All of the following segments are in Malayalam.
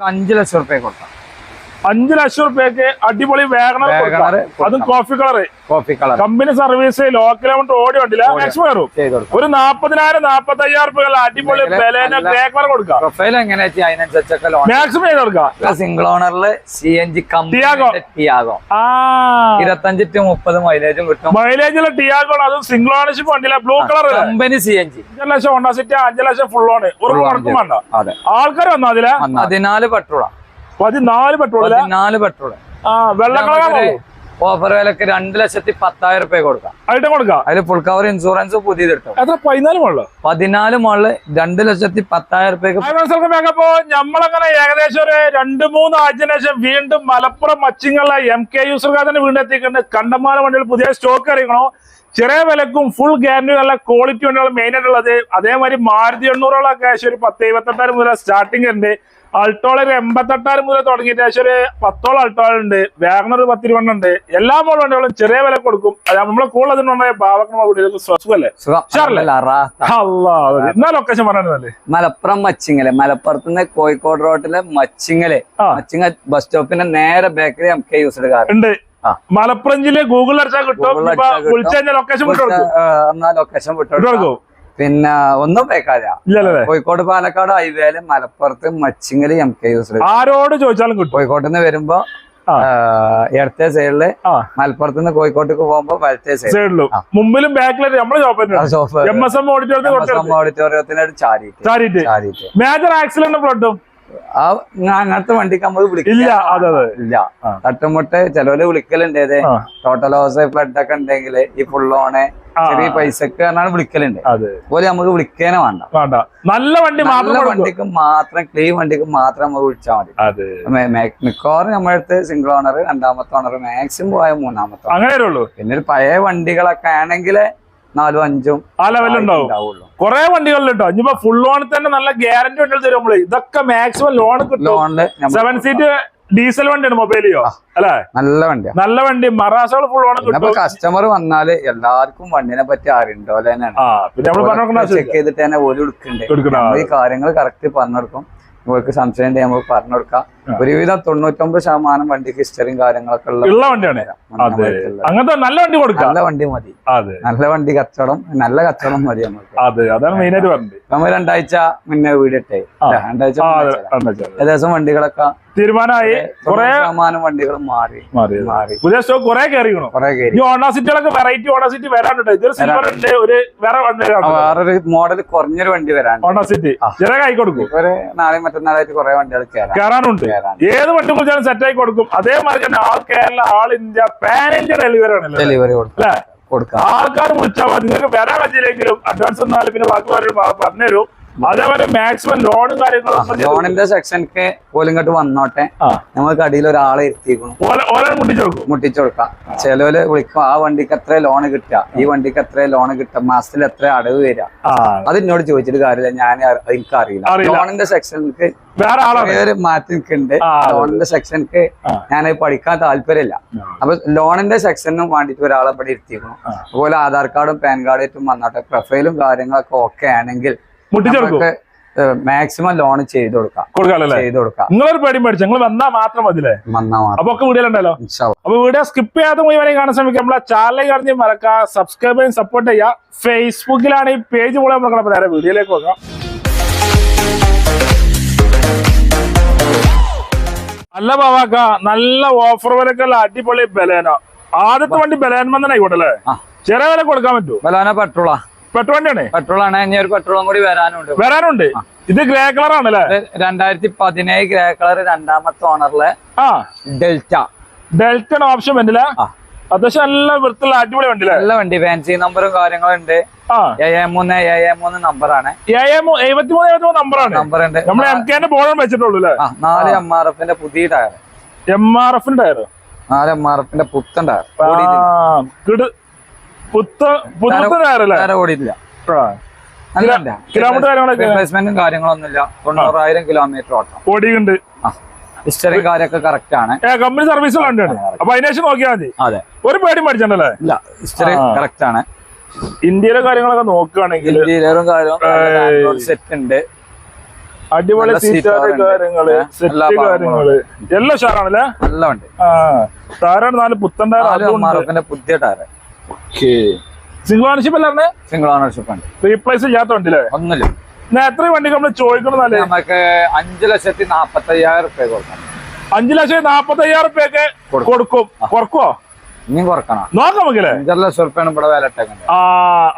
അഞ്ചു ലക്ഷം റുപ്യ കൊടുക്കാം. അഞ്ചു ലക്ഷം റുപ്യക്ക് അടിപൊളി വേഗണർ അതും coffee colour coffee colour company service low kilometre ഓടി വണ്ടില്ല മാക്സിമം കയറും. കൊടുക്കാം. ഒരു നാപ്പതിനായിരം നാപ്പത്തി അയ്യായിരം റുപ്യ അടിപൊളി കളർ കൊടുക്കാം. പ്രൊഫൈൽ എങ്ങനെ വെച്ചാൽ അതിനനുസരിച്ചൊക്കെ ലോൺ മാക്സിമം ചെയ്ത് കൊടുക്കാം. സിംഗിൾ ഓണറിൽ സി എൻ ജി കമ്പിയാകോ ടിയാകോ ടിയാഗോ ഇരുപത്തഞ്ച് ടു മുപ്പത് മൈലേജും കിട്ടും. മൈലേജുള്ള ടിയാഗോ അതും സിംഗിൾ ഓണർഷിപ്പ് വണ്ടിയില്ല blue colour company C N G അഞ്ചു ലക്ഷം ഹോണ്ട സിറ്റി അഞ്ചു ലക്ഷം ഫുൾ ഓണ് ഒരു വേണ്ട ആൾക്കാർ വന്നാ? അതിലെ? പതിനാല് പെട്രോളാ പതിനാല് പെട്രോൾ പതിനാല് പെട്രോൾ ആ വെള്ള കളറാണോ ഓഫർ വിലക്ക് രണ്ട് ലക്ഷത്തി പത്തായിരം റുപ്യ കൊടുക്കാം. കൊടുക്കാം. അതിൽ ഫുൾ കവർ ഇൻഷുറൻസ് പുതിയത് കിട്ടും എത്ര? പതിനാല് മുകളിൽ പതിനാല് മോളിൽ രണ്ട് ലക്ഷത്തി പത്തായിരം റുപ്യക്ക് ഞമ്മളങ്ങനെ നമ്മളങ്ങനെ ഏകദേശം ഒരു രണ്ട് മൂന്ന് ആഴ്ചന് ശേഷം വീണ്ടും മലപ്പുറം മച്ചിങ്ങുള്ള എം കെ യൂസർക്കാരനെ വീണ്ടും എത്തിക്കുന്നത് കണ്ടമാന വണ്ടികൾ പുതിയ സ്റ്റോക്ക് അറിയിക്കണോ? ചെറിയ വിലക്കും ഫുൾ ഗ്യാരണ്ടി നല്ല ക്വാളിറ്റി വണ്ടികൾ മെയിൻ ആയിട്ടുള്ളത്. അതേമാതിരി മാരുതി എണ്ണൂറോളം ഏകദേശം ഒരു പത്ത് ഇരുപത്തെട്ടായിരം മുതൽ സ്റ്റാർട്ടിംഗ് ഉണ്ട് അൾട്ടോൾ ഒരു എൺപത്തെട്ടായിരം മുതൽ തുടങ്ങിയിട്ട് ഏകദേശം ഒരു പത്തോളം അൾട്ടോളുണ്ട് വാഗണർ ഒരു പത്തിരുപണ്ണ ഉണ്ട്. എല്ലാ മോഡൽ വണ്ടികളും ചെറിയ വില കൊടുക്കും. നമ്മളെ കൂടുതൽ ലൊക്കേഷൻ പറഞ്ഞല്ലേ മലപ്പുറം മച്ചിങ്ങൽ. മലപ്പുറത്ത് നിന്ന് കോഴിക്കോട് റോഡിലെ മച്ചിങ്ങൽ. മച്ചിങ്ങ ബസ് സ്റ്റോപ്പിന്റെ നേരെ ബേക്കറി എം കെ എടുക്കാറുണ്ട് കാർ ഉണ്ട്. ആ. മലപ്പുറം ജില്ലയിൽ ഗൂഗിൾ അടിച്ചാൽ കിട്ടും. വിളിച്ചു കഴിഞ്ഞാൽ ലൊക്കേഷൻ വിട്ടു കൊടുക്കും. എന്നാ ലൊക്കേഷൻ വിട്ടു വിട്ടു കൊടുക്കും. പിന്നെ ഒന്നും പേക്കാല കോഴിക്കോട് പാലക്കാട് ഹൈവേയിൽ മലപ്പുറത്ത് മച്ചിങ്ങൽ എം കെ യൂസഡ് ആരോട് ചോദിച്ചാലും കിട്ടും. കോഴിക്കോട്ട് നിന്ന് വരുമ്പോ ഇടത്തെ സൈഡിൽ മലപ്പുറത്ത് നിന്ന് കോഴിക്കോട്ടേക്ക് പോകുമ്പോ വലത്തെ സൈഡിൽ. മുമ്പിലും ബാക്കിലും ചാരിട്ട് ചാരിയിട്ട്. മേജർ ആക്സിഡന്റ് ഫ്ലഡും ആ അങ്ങനത്തെ വണ്ടിക്ക് നമ്മൾ വിളിക്കില്ല. ഇല്ല അതെ അതെ. തട്ടുമുട്ട് ചിലവര് വിളിക്കലുണ്ട്. ഏത് ടോട്ടൽ ഹൗസ് ഫ്ലഡ് ഒക്കെ ഉണ്ടെങ്കിൽ ഈ ഫുൾ ഓണ് ചെറിയ പൈസക്ക് പറഞ്ഞാണ് വിളിക്കലുണ്ട്. അതുപോലെ നമുക്ക് വിളിക്കാനേ വേണ്ട. വേണ്ട. നല്ല വണ്ടി നല്ല വണ്ടിക്ക് മാത്രം ക്ലീൻ വണ്ടിക്ക് മാത്രം നമുക്ക് വിളിച്ചാൽ മതി. അതെ. മിക്കവാറും നമ്മുടെ അടുത്ത് സിംഗിൾ ഓണർ രണ്ടാമത്തെ ഓണർ മാക്സിമം പോയ മൂന്നാമത്തെ അങ്ങനെ ഉള്ളൂ പിന്നെ പഴയ വണ്ടികളൊക്കെ ആണെങ്കിൽ നാലും അഞ്ചും ആ ലെവലുണ്ടാവും കുറെ വണ്ടികളിൽ കേട്ടോ ഇനിയിപ്പോ ഫുൾ ലോണിൽ തന്നെ നല്ല ഗ്യാരണ്ടി വണ്ടികൾ തരും നമ്മൾ ഇതൊക്കെ മാക്സിമം ലോൺ കിട്ടും. സെവൻ സീറ്റ് ഡീസൽ വണ്ടിയാണ് മൊബൈലിയോ അല്ലെ? നല്ല വണ്ടി നല്ല വണ്ടി. മറാസകൾ ഫുൾ ഓണം കസ്റ്റമർ വന്നാൽ എല്ലാവർക്കും വണ്ടിനെ പറ്റി അറിയണ്ടോ ചെക്ക് ചെയ്തിട്ട് തന്നെ ഓരോ എടുക്കണ്ടേ? എടുക്കണ ഈ കാര്യങ്ങൾ കറക്റ്റ് പറഞ്ഞു കൊടുക്കും. നിങ്ങൾക്ക് സംശയം ഉണ്ടെങ്കിൽ നമുക്ക് പറഞ്ഞു കൊടുക്കാം. ഒരുവിധം തൊണ്ണൂറ്റൊമ്പത് ശതമാനം വണ്ടിക്ക് ഹിസ്റ്ററിയും കാര്യങ്ങളൊക്കെ ഉള്ള വണ്ടിയാണ്. അങ്ങനത്തെ നല്ല വണ്ടി കൊടുക്കാം നല്ല വണ്ടി മതി. നല്ല വണ്ടി കച്ചവടം നല്ല കച്ചവടം മതി നമുക്ക് അതെ അതാണ് മെയിൻ ആയിട്ട് പറഞ്ഞത് നമ്മൾ രണ്ടാഴ്ച മുന്നേ വീടിട്ടെ. രണ്ടാഴ്ച. ഏകദേശം വണ്ടികളൊക്കെ തീരുമാനമായി. കുറെ ശതമാനം വണ്ടികൾ മാറി. മാറി. മാറി. പുതിയ സ്റ്റോക്ക് കുറെ കയറിക്കണു കുറെ കയറി. ഈ ഓണ സിറ്റികളൊക്കെ വെറൈറ്റി ഓണ സിറ്റി വരാനുണ്ട്. ഇതൊരു സിൽവർ ഉണ്ട് ഒരു വേറെ വണ്ടി വേറൊരു മോഡൽ കുറഞ്ഞൊരു വണ്ടി വരാണ്ട് ഓണ സിറ്റി. ആ. ചെറിയ കൈ കൊടുക്കും. ഒരു നാളെയും മറ്റന്നാളായിട്ട് കുറെ വണ്ടികൾ കേറാനുണ്ട് കയറാനുണ്ട്. ഏത് വണ്ടി കുറിച്ചാലും സെറ്റ് ആയി കൊടുക്കും. അതേമാതിരി തന്നെ all Kerala all India pan India delivery ആണല്ലോ. ഡെലിവറി കൊടുക്കാം. കൊടുക്കാം. ആൾക്കാർ വിളിച്ചാൽ മതി. നിങ്ങൾക്ക് വരാൻ പറ്റിയില്ലെങ്കിലും അഡ്വാൻസ് തന്നാൽ പിന്നെ ബാക്കി പറഞ്ഞുതരും. അതേപോലെ മാക്സിമം ലോണും കാര്യങ്ങളും ലോണിന്റെ സെക്ഷനൊക്കെ പോലും ഇങ്ങോട്ട് വന്നോട്ടെ. നമുക്ക് അടിയിൽ ഒരാളെ ഓല മുട്ടിച്ചു കൊടുക്കും. ചിലവര് വിളിക്കും ആ വണ്ടിക്ക് എത്ര ലോണ് കിട്ടുക? ഈ വണ്ടിക്ക് എത്ര ലോണ് കിട്ടുക? മാസത്തിൽ എത്ര അടവ് വരിക? അത് എന്നോട് ചോദിച്ചിട്ട് കാര്യമില്ല. ഞാൻ എനിക്ക് അറിയില്ല. ലോണിന്റെ സെക്ഷനിലേക്ക് വേറെ മാറ്റി നിൽക്കുന്നുണ്ട് ലോണിന്റെ സെക്ഷനിക്ക്. ഞാൻ പഠിക്കാൻ താല്പര്യമില്ല. അപ്പൊ ലോണിന്റെ സെക്ഷനും വേണ്ടിട്ട് ഒരാളെ ഇവിടെ ഇരുത്തിക്കണം അതുപോലെ ആധാർ കാർഡും പാൻ കാർഡും വന്നോട്ടെ. പ്രൊഫൈലും കാര്യങ്ങളൊക്കെ ഓക്കെ ആണെങ്കിൽ മുട്ടിച്ചു കൊടുക്കും നമുക്ക് മാക്സിമം ലോൺ ചെയ്ത് കൊടുക്കാം. കൊടുക്കാല്ലേ ചെയ്ത് കൊടുക്കാം. നിങ്ങളൊരു പേടി മേടിച്ചു. നിങ്ങൾ വന്നാൽ മാത്രം മതില്ലേ വന്നാൽ അപ്പൊ ഒക്കെ വീഡിയോ ഉണ്ടല്ലോ ഇൻഷാ അള്ളാ. അപ്പൊ വീഡിയോ സ്കിപ്പ് ചെയ്യാതെ മുഴുവനെ കാണാൻ ശ്രമിക്കുക നമ്മളെ ചാനൽ കാണി മറക്കുക സബ്സ്ക്രൈബ് ചെയ്യാൻ സപ്പോർട്ട് ചെയ്യുക. ഫേസ്ബുക്കിലാണ് ഈ പേജ് പോലെ നമ്മൾ കാണാം നേരെ വീഡിയോയിലേക്ക് നോക്കാം നല്ല പാവാക്ക നല്ല ഓഫർ വിലക്കുള്ള അടിപൊളി ബലേന. ആദ്യത്തെ വണ്ടി ബലേൻമെന്നെ ആയിക്കോട്ടെ അല്ലേ? ചെറിയ വില കൊടുക്കാൻ പറ്റൂ ബലാന പെട്രോളാ പെട്രോൾ വണ്ടിയാണ്? പെട്രോൾ ആണ് ഇനി ഒരു പെട്രോളും കൂടി വരാനുണ്ട്. വരാനുണ്ട്. ഇത് ഗ്രേ കളർ ആണല്ലേ രണ്ടായിരത്തി പതിനേഴ് ഗ്രേ കളർ രണ്ടാമത്തെ ഓണറിലെ ആ. ഡെൽറ്റ. ഡെൽറ്റ ഓപ്ഷൻ വേണ്ടില്ല. അത്യാവശ്യം നല്ല വൃത്തിയുള്ള അടിപൊളി വണ്ടി നല്ല വണ്ടി. ഫാൻസി നമ്പറും കാര്യങ്ങളും ഉണ്ട് നമ്പറാണ്. എഴുപത്തിമൂന്ന് എഴുപത്തിമൂന്ന് നമ്പറാണ്. നമ്പർ ഉണ്ട് നമ്മൾ എം കെന്റെ ബോർഡും വെച്ചിട്ടുള്ളൂ അല്ലേ? നാല് എം ആർ എഫിന്റെ പുതിയ ടയർ എം ആർ എഫിന്റെ ടയർ നാല് എം ആർ എഫിന്റെ പുത്തൻ ടയർ ഓടിയിട്ടില്ല. കിലോമീറ്റർ റിപ്ലേസ്മെന്റും കാര്യങ്ങളൊന്നുമില്ല. തൊണ്ണൂറായിരം കിലോമീറ്റർ ഓട്ടം. ഓടിയുണ്ട് ഹിസ്റ്ററി കാര്യമൊക്കെ കറക്റ്റ് ആണ്. കമ്പനി സർവീസ് വണ്ടിയാണ് അപ്പൊ അതിനേശം നോക്കിയാൽ മതി. അതെ. ഒരു പേടി പഠിച്ചിട്ടുണ്ടല്ലേ ഇല്ല ഹിസ്റ്ററി. കറക്റ്റ് ആണ്. ഇന്ത്യയിലെ കാര്യങ്ങളൊക്കെ നോക്കുകയാണെങ്കിൽ കാര്യവും സെറ്റ് ഉണ്ട്. അടിപൊളി. കാര്യങ്ങൾ സെറ്റ് കാര്യങ്ങൾ. എല്ലാം ഉഷാറാണല്ലേ? ആ. താരാണ് നാല് പുത്തൻ ടയർ പുതിയ ടയർ സിംഗിൾ ഓണർഷിപ്പ് അല്ലേ സിംഗിൾ ഓണർഷിപ്പ് ആണ്. റീപ്ലേസ് ചെയ്യാത്ത വണ്ടിയില്ലേ? ഒന്നുമില്ല. എത്ര വണ്ടി നമ്മൾ ചോദിക്കണമെന്നല്ലേ നമുക്ക് അഞ്ചു ലക്ഷത്തി നാപ്പത്തി അയ്യായിരം റുപ്യ കൊടുക്കണം. അഞ്ചു ലക്ഷത്തി നാപ്പത്തി അയ്യായിരം റുപ്യൊക്കെ കൊടുക്കും. കുറക്കുവോ ഇനിയും കുറക്കണം. നോക്കാം നമുക്കില്ലേ? അഞ്ചര ലക്ഷം റുപ്യാണ് ഇവിടെ വില ഇട്ടേക്കുന്നത്.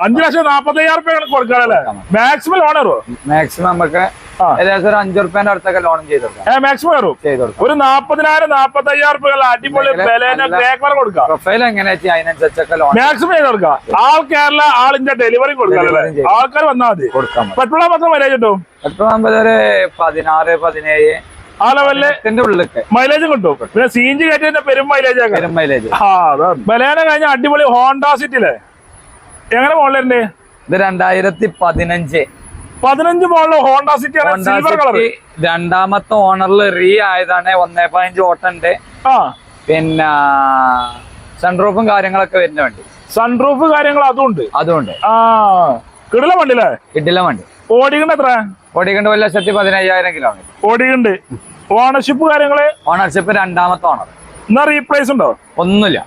അഞ്ചു ലക്ഷം നാപ്പത്തി അയ്യായിരം റുപ്യ കൊടുക്കാനല്ലേ മാക്സിമം ഓണറോ മാക്സിമം നമുക്ക്. ഏകദേശം ഒരു അഞ്ചു റുപ്യന്റെ അടുത്തൊക്കെ ലോൺ ചെയ്ത് മാക്സിമം കയറും ഒരു നാപ്പതിനായിരം നാപ്പത്തി അയ്യായിരം റുപ്യ അടിപൊളി കൊടുക്കാം. പ്രൊഫൈൽ എങ്ങനെയാ അതിനനുസരിച്ചൊക്കെ ലോൺ മാക്സിമം ചെയ്ത് കൊടുക്കാം. ആൾ കേരള ഡെലിവറി കൊടുക്കാം ആൾക്കാർ വന്നാൽ മതി. കൊടുക്കാൻ മതി. പെട്രോൾ മാത്രം മൈലേജ് കിട്ടും? പെട്രോൾ ആകുമ്പോൾ ഒരു പതിനാറ് പതിനേഴ്. ആ ഉള്ളിലൊക്കെ. മൈലേജും കിട്ടും. പിന്നെ സി ജി കയറ്റിന്റെ പെരും മൈലേജ് ആക്കാം മൈലേജ് ആ ബലേന കഴിഞ്ഞ അടിപൊളി ഹോണ്ട സിറ്റിയിലെ എങ്ങനെ മോളിലുണ്ട് ഇത് രണ്ടായിരത്തി പതിനഞ്ച്. പതിനഞ്ച് മോഡൽ ഹോണ്ട സിറ്റി ആണ്. സിൽവർ കളർ രണ്ടാമത്തെ ഓണറിൽ റീ ആയതാണ് ഒന്നേ പതിനഞ്ച് ഓട്ടന്റെ ആ. പിന്നെ സൺറൂഫും കാര്യങ്ങളൊക്കെ വരുന്ന വണ്ടി. സൺറൂഫ് കാര്യങ്ങൾ അതും ഉണ്ട്. അതുകൊണ്ട് ആ. കിടില വണ്ടി അല്ലേ? കിട്ടില്ല വണ്ടി. ഓടിക്കണ്ട എത്ര? ഓടികണ്ട് ഒരു ലക്ഷത്തി പതിനയ്യായിരം കിലോമീറ്റർ ഓടിക്കണ്ട് ഓണർഷിപ്പ് കാര്യങ്ങൾ? ഓണർഷിപ്പ് രണ്ടാമത്തെ ഓണർ എന്നാ റീപ്ലേസ് ഉണ്ടോ? ഒന്നുമില്ല.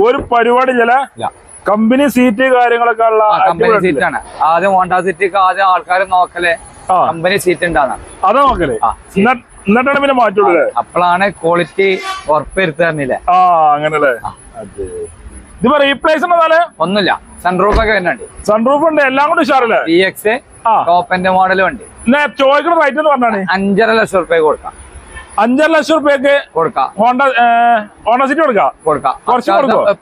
ഒരു പരിപാടി ഇല്ല. കമ്പനി സീറ്റ് കാര്യങ്ങളൊക്കെ ഉള്ള കമ്പനി സീറ്റാണ് ആദ്യം ഹോണ്ട സിറ്റി ആദ്യം ആൾക്കാർ നോക്കലേ. കമ്പനി സീറ്റ് ഉണ്ടാകുന്ന അതാ നോക്കലേ. എന്നിട്ടാണ് പിന്നെ മാറ്റുള്ളത് അപ്പോഴാണ് ക്വാളിറ്റി ഉറപ്പുവരുത്തി തന്നില്ലേ ആ അങ്ങനല്ലേ? ഇതിപ്പോ റീപ്ലേസ് ഒന്നുമില്ല. സൺറൂഫ് ഒക്കെ വരുന്നുണ്ട്. സൺറൂഫ് ഉണ്ട്. എല്ലാം കൂടി ഉഷാറില്ലേ? വി എക്സ് ടോപ്പിന്റെ വണ്ടി എന്നാ ചോദിക്കുന്ന റേറ്റ് എന്ന് പറഞ്ഞാണ് അഞ്ചര ലക്ഷം റുപ്യ കൊടുക്കാം. അഞ്ചര ലക്ഷം റുപ്യക്ക് കൊടുക്കാം. ഹോണ്ട ഹോണ്ട സിറ്റി കൊടുക്കാം? കൊടുക്കാം. കുറച്ച്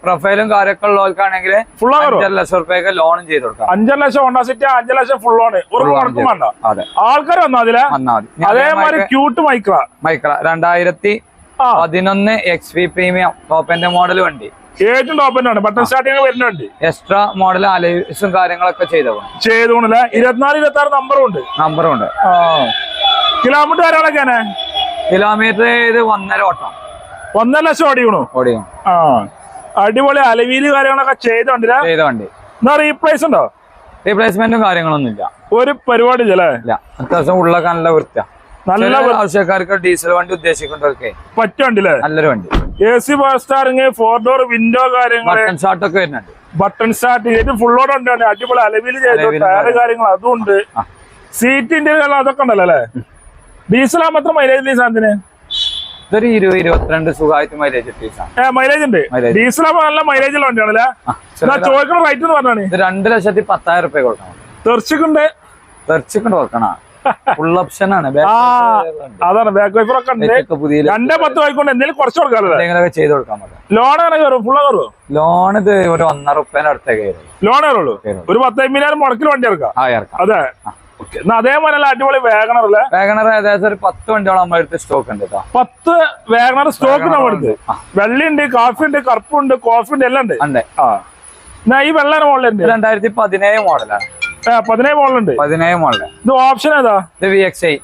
പ്രൊഫൈലും കാര്യമൊക്കെ ഉള്ളവർക്കാണെങ്കിൽ ഫുൾ അഞ്ചര ലക്ഷം റുപ്യക്ക് ലോണും ചെയ്ത് കൊടുക്കാം. അഞ്ചര ലക്ഷം ഹോണ്ട സിറ്റി അഞ്ചര ലക്ഷം ഫുൾ ആണ് ഒരു മുടക്കും വേണ്ട. ആൾക്കാർ വന്നാ അതിലെ? അതേമാതിരി ക്യൂട്ട് മൈക്ര മൈക്ര രണ്ടായിരത്തി പതിനൊന്ന് എക്സ് വി പ്രീമിയം ടോപ്പിന്റെ മോഡൽ വണ്ടി. ഏറ്റവും ടോപ്പ് ആണ്. ബട്ടൺ സ്റ്റാർട്ടിങ് വരുന്നുണ്ട് എക്സ്ട്രാ മോഡൽ അലൈസും കാര്യങ്ങളൊക്കെ ചെയ്തു ചെയ്തോണല്ലേ? ഇരുപത്തിനാല് ഇരുപത്തി ആറ് നമ്പറും ഉണ്ട്. നമ്പറും ഉണ്ട് കിലോമീറ്റർ കാര്യങ്ങളൊക്കെയാണ് കിലോമീറ്റർ ഇത് ഒന്നര ഓട്ടം ഒന്നര ലക്ഷം ഓടിക്കണു? ഓടിയും ആ. അടിപൊളി അലവീൽ കാര്യങ്ങളൊക്കെ ചെയ്തോണ്ടില്ല? ചെയ്ത വണ്ടി. എന്നാ റീപ്ലേസ് ഉണ്ടോ? റീപ്ലേസ്മെന്റും കാര്യങ്ങളൊന്നും ഇല്ല. ഒരു പരിപാടി ഇല്ലേ ഇല്ല. അത്യാവശ്യം ഉള്ളൊക്കെ നല്ല വൃത്തിയ. നല്ല ആവശ്യക്കാർക്ക് ഡീസൽ വണ്ടി ഉദ്ദേശിക്കുന്നവർക്ക് പറ്റുണ്ടല്ലേ നല്ലൊരു വണ്ടി. A C power steering four door window കാര്യങ്ങൾ ബട്ടൺ സ്റ്റാർട്ട് ഒക്കെ വരുന്നുണ്ട്. ബട്ടൺ സ്റ്റാർട്ട് ഫുൾ ഫുള്ളോടെ ഉണ്ട് അടിപൊളി അലവിൽ ചെയ്തു ടയർ കാര്യങ്ങൾ അതും ഉണ്ട്. സീറ്റിന്റെ അതൊക്കെ ഉണ്ടല്ലോ അല്ലേ? ഡീസൽ മാത്രം മൈലേജ് സാധനത്തിന്? ഇതൊരു ഇരുപത് ഇരുപത്തിരണ്ട് സുഖമായിട്ട് മൈലേജ് കിട്ടിയ ഏ മൈലേജ് ഉണ്ട്. Mileage. ഡീസൽ ആകുമ്പോൾ നല്ല മൈലേജ് ഉള്ള വണ്ടിയാണല്ലേ എന്നാ ചോദിക്കുന്ന റേറ്റ് എന്ന് പറഞ്ഞാണ്. ഇത് രണ്ട് ലക്ഷത്തി പത്തായിരം റുപ്യ കൊടുക്കണം. തെർച്ചിക്കുണ്ട് തെറിച്ചിക്കൊണ്ട് കൊടുക്കണം. ഫുൾ ഓപ്ഷൻ ആണ്. അതാണ്. ബാക്ക് വൈഫർ ഒക്കെ ഉണ്ട്. രണ്ടേ പത്ത് വായിക്കൊണ്ട് എന്തെങ്കിലും കുറച്ച് കൊടുക്കാറില്ല ചെയ്ത് കൊടുക്കാൻ ലോൺ കയറുമോ ലോൺ ഇത് ഒരു ഒന്നര റുപ്യേന്റെ അടുത്തേക്ക് ലോൺ കയറുള്ളൂ. ഒരു പത്തമ്പതിനായിരം മുടക്കിൽ വണ്ടി ഇറക്കാം. അതെ. ഓക്കെ അതേപോലെ അടിപൊളി വേഗണർ അല്ലേ? വേഗണർ ഏകദേശം ഒരു പത്ത് വണ്ടിയോളം അടുത്ത് സ്റ്റോക്ക് ഉണ്ട് കേട്ടോ പത്ത് വേഗണർ സ്റ്റോക്ക് നമ്മളുണ്ട് നമ്മുടെ ഉണ്ട്. വെള്ളിയുണ്ട് കാഫി ഉണ്ട് കറുപ്പുണ്ട് കോഫി ഉണ്ട് എല്ലാം ഉണ്ട്. ഉണ്ട്. ആ. ഈ വെള്ള മോഡൽ ഉണ്ട് രണ്ടായിരത്തി പതിനേഴ് മോഡലാണ് പതിനേഴ് മോളിലുണ്ട് പതിനേഴ് മോഡൽ ഇത് ഓപ്ഷൻ ഏതാ? ഇത് V X I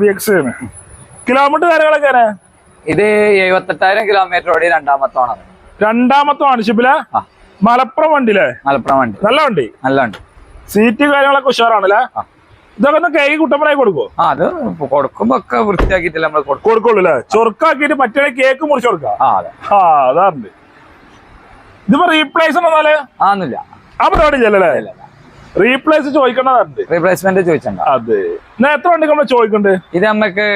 V X kilometre കാര്യങ്ങളൊക്കെ? ഇത് എഴുപത്തെട്ടായിരം കിലോമീറ്റർ ഓടി രണ്ടാമത്തെ ഓണർ രണ്ടാമത്തെ ഓണർഷിപ്പിൽ. മലപ്പുറം വണ്ടിയിലെ മലപ്പുറം വണ്ടി. നല്ല വണ്ടി. നല്ല വണ്ടി. സീറ്റ് കാര്യങ്ങളൊക്കെ ഉഷാറാണല്ലേ. ഇതൊക്കെ ഒന്ന് കൈ കുട്ടപ്പനായി കൊടുക്കോ അത് കൊടുക്കുമ്പോ ഒക്കെ വൃത്തിയാക്കിയിട്ടില്ല നമ്മൾ കൊടുക്കും കൊടുക്കുള്ളൂ അല്ലേ? ചൊറുക്കാക്കിട്ട് മറ്റേ കേക്ക് മുറിച്ച് കൊടുക്കാം? ആ അതാറുണ്ട്. ഇതിപ്പോ റീപ്ലേസ് എന്നാൽ? ആന്നില്ല ആ പരിപാടി റീപ്ലേസ് ചോദിക്കേണ്ടതുണ്ട് റീപ്ലേസ്മെന്റ് ചോദിച്ചണ്ട. അതെ. എത്ര വണ്ടി നമ്മൾ ചോദിക്കണ്ട്? ഇത് നമുക്ക്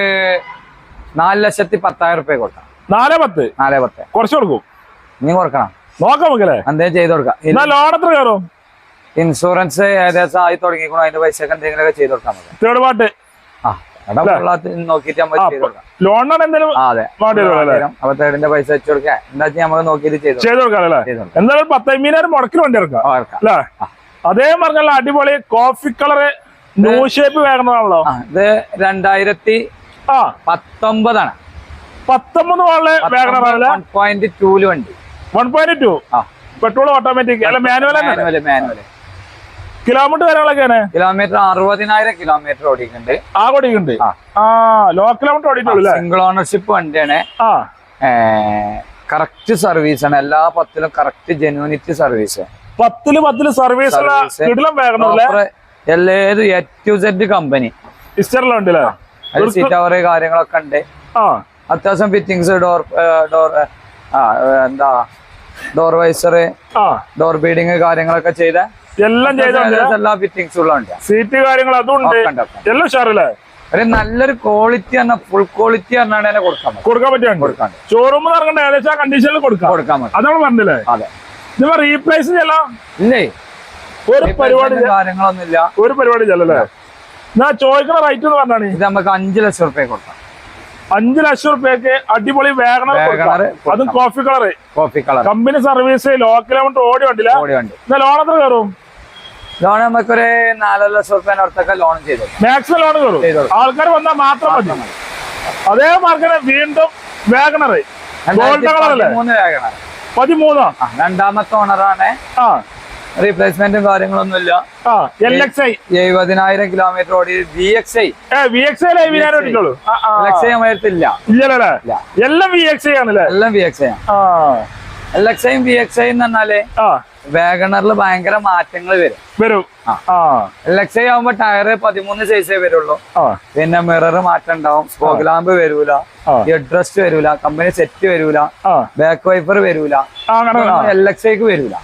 നാല് ലക്ഷത്തി പത്തായിരം റുപ്യ കൊടുക്കാം. നാല് പത്ത്? നാല് പത്ത്. കുറച്ച് കൊടുക്കും. ഇനി കൊടുക്കണം. നോക്കാം നമുക്കല്ലേ എന്തേലും ചെയ്ത് കൊടുക്കാം. ലോൺ എത്ര കയറും? ഇൻഷുറൻസ് ഏകദേശം ആയി തുടങ്ങിക്കണോ അതിന്റെ പൈസ എന്തെങ്കിലുമൊക്കെ ചെയ്ത് കൊടുക്കാൻ മതി. തേർഡ് പാർട്ട് ആ എടാ നോക്കിയിട്ട് നമ്മൾ ചെയ്ത് കൊടുക്കാം. ലോണിനാണ് എന്തെങ്കിലും അതെ. അപ്പൊ തേടിന്റെ പൈസ വെച്ച് കൊടുക്കാം എന്താ വെച്ചാൽ നമുക്ക് നോക്കിയിട്ട് ചെയ്ത് കൊടുക്കാം. ചെയ്ത് കൊടുക്കാം അല്ലേ? ചെയ്ത് കൊടുക്കാം. എന്തായാലും പത്തമ്പതിനായിരം മുടക്കിൽ വണ്ടി ഇറക്കാം. അല്ലേ? അതേ പറഞ്ഞല്ല അടിപൊളി കോഫി കളറ് ന്യൂ ഷേപ്പ് വേണമെന്നാണല്ലോ ഇത് രണ്ടായിരത്തി പത്തൊമ്പതാണ്. പത്തൊമ്പത് വേഗണറല്ലേ വൺ പോയിന്റ് ടൂൽ വണ്ടി. വൺ പോയിന്റ് ടു ആ. പെട്രോൾ ഓട്ടോമാറ്റിക് അല്ല മാനുവൽ മാനുവൽ മാനുവൽ കിലോമീറ്റർ കാര്യങ്ങളൊക്കെയാണ് കിലോമീറ്റർ അറുപതിനായിരം കിലോമീറ്റർ ഓടിക്കുന്നുണ്ട് ആ ഓടിക്കുന്നുണ്ട് ആ. ലോ കിലോമീറ്റർ ഓടിയിട്ടുള്ളൂ സിംഗിൾ ഓണർഷിപ്പ് വണ്ടിയാണ്. ആ. കറക്റ്റ് സർവീസ് ആണ്. എല്ലാ പത്തിലും കറക്റ്റ് ജെന്യൂനിറ്റി സർവീസ് പത്തിൽ പത്തിൽ സർവീസ് ഉള്ള Service. കിടിലം വേഗണല്ലേ ഏത് A to Z company seat അവർ കാര്യങ്ങളൊക്കെ ഉണ്ട്. അത്യാവശ്യം ഫിറ്റിങ്സ് ഡോർ ഡോർ എന്താ ഡോർ വൈസർ ഡോർ ബീഡിങ് കാര്യങ്ങളൊക്കെ ചെയ്ത എല്ലാം ചെയ്തോണ്ട് എല്ലാ ഫിറ്റിങ്സും ഉള്ള വണ്ടിയാണ് സീറ്റ് കാര്യങ്ങൾ അതും ഉണ്ട് ഒക്കെ ഉണ്ട്, ഒക്കെ ഉണ്ട്. എല്ലാം ഉഷാറല്ലേ? ഒരു നല്ലൊരു ക്വാളിറ്റി എന്ന ഫുൾ ക്വാളിറ്റി പറഞ്ഞാണ് എന്നെ കൊടുക്കാൻ കൊടുക്കാൻ പറ്റുന്നുണ്ട് കൊടുക്കാൻ ഷോറൂമിൽ ഇറങ്ങണ്ട ഏകദേശം ആ കണ്ടീഷനിൽ കൊടുക്കാം. കൊടുക്കാൻ പറ്റും. അതാണ് പറഞ്ഞില്ലേ? അതെ. നിങ്ങൾ റീപ്ലേസ് ചെയ്യலாம் ഇല്ലേ? ഒരു പരിപാടി കാര്യങ്ങളൊന്നുമില്ല. ഒരു പരിപാടി ചെയ്യലല്ലേ ഞാൻ ചോദിക്കുന്ന റേറ്റ് എന്ന് പറഞ്ഞാണ്? ഇത് നമുക്ക് അഞ്ചു ലക്ഷം റുപ്യ കൊടുക്കാം. അഞ്ചു ലക്ഷം റുപ്യക്ക് അടിപൊളി വേഗണർ Wagoner അതും coffee colour coffee colour company service low kilometre ഓടി വണ്ടില്ല ഓടി വണ്ടി. എന്നാ ലോൺ എത്ര കയറും? ലോൺ നമുക്കൊരു നാലര ലക്ഷം റുപ്യ അടുത്തൊക്കെ ലോൺ ചെയ്തു. മാക്സിമം ലോൺ കയറും. ആൾക്കാർ വന്നാൽ മാത്രം മതി. അതേ മാർക്കറ്റ് വീണ്ടും മൂന്ന് വേഗണർ പതിമൂന്നോ രണ്ടാമത്തെ ഓണറാണ് റീപ്ലേസ്മെന്റും എൽ എക്സ് ഐ എഴുപതിനായിരം കിലോമീറ്റർ ഓടി V X I V X I ഇല്ല. എല്ലാം വി എക്സ് ഐ ആണല്ലേ? എല്ലാം V X I L X ഐയും വി എക്സ് ഐ എന്ന് പറഞ്ഞാൽ ആ. വാഗണറിൽ ഭയങ്കര മാറ്റങ്ങൾ വരും. വരും. ആ. ആവുമ്പോ ടയറ് പതിമൂന്ന് സൈസേ വരുള്ളൂ. പിന്നെ മിറർ മാറ്റം ഉണ്ടാവും സ്പോക്ക് ലാമ്പ് വരൂല. ഹെഡ്രസ്റ്റ് വരൂല. കമ്പനി സെറ്റ് വരൂല. ബാക്ക് വൈപ്പർ വരൂല. ഐക്ക് വരൂല.